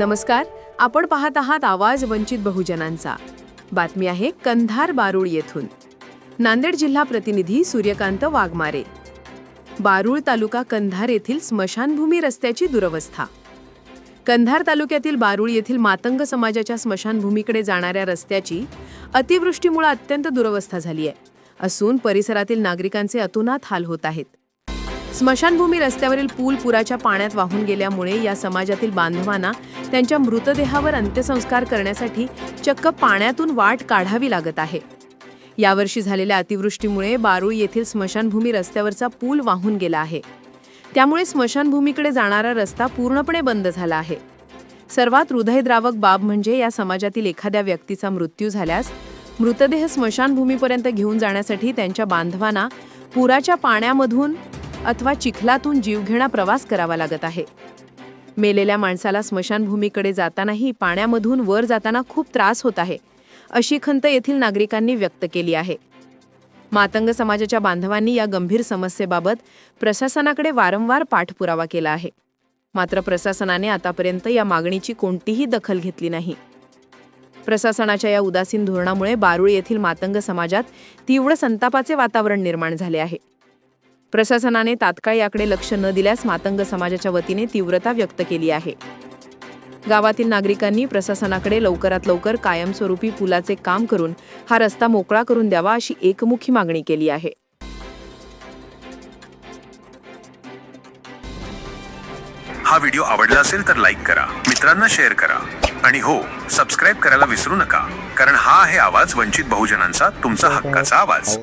नमस्कार आपण पाहत आहात आवाज वंचित बहुजनांचा. बातमी आहे कंधार बारूळ येथून. नांदेड जिल्हा प्रतिनिधी सूर्यकांत वाघमारे. बारूळ तालुका कंधार येथील स्मशानभूमी रस्त्याची दुरवस्था. कंधार तालुक्यातील बारूळ येथील मातंग समाजाच्या स्मशानभूमीकडे जाणाऱ्या रस्त्याची अतिवृष्टीमुळे अत्यंत दुरवस्था झाली आहे असून परिसरातील नागरिकांचे अतोनात हाल होत आहेत. स्मशानभूमी रस्त्यावरील पूल पुराच्या पाण्यात वाहून गेल्यामुळे या समाजातील बांधवांना त्यांच्या मृतदेहावर अंत्यसंस्कार करण्यासाठी चक्क पाण्यातून वाट काढावी लागत आहे. यावर्षी झालेल्या अतिवृष्टीमुळे बारूळ येथील स्मशानभूमी रस्त्यावरचा पूल वाहून गेला आहे. त्यामुळे स्मशानभूमीकडे जाणारा रस्ता पूर्णपणे बंद झाला आहे. सर्वात हृदयद्रावक बाब म्हणजे या समाजातील एखाद्या व्यक्तीचा मृत्यू झाल्यास मृतदेह स्मशानभूमीपर्यंत घेऊन जाण्यासाठी त्यांच्या बांधवांना पुराच्या पाण्यामधून अथवा चिखलातून जीवघेणा प्रवास करावा लागत आहे. मेलेल्या माणसाला स्मशानभूमीकडे जातानाही पाण्यामधून वर जाताना खूप त्रास होत आहे अशी खंत येथील नागरिकांनी व्यक्त केली आहे. मातंग समाजाच्या बांधवांनी या गंभीर समस्येबाबत प्रशासनाकडे वारंवार पाठपुरावा केला आहे. मात्र प्रशासनाने आतापर्यंत या मागणीची कोणतीही दखल घेतली नाही. प्रशासनाच्या या उदासीन धोरणामुळे बारूळ येथील मातंग समाजात तीव्र संतापाचे वातावरण निर्माण झाले आहे. प्रशासनाने तात्काळ याकडे लक्ष न दिल्यास मातंग समाजाच्या वतीने तीव्रता व्यक्त केली आहे. गावातील नागरिकांनी प्रशासनाकडे लवकरात लवकर कायमस्वरूपी पुलाचे काम करून हा रस्ता मोकळा करून द्यावा अशी एकमुखी मागणी केली आहे. हा व्हिडिओ आवडला असेल तर लाईक करा मित्रांना शेअर करा आणि हो सबस्क्राईब करायला विसरू नका कारण हा आहे आवाज वंचित बहुजनांचा तुमचा हक्काचा आवाज.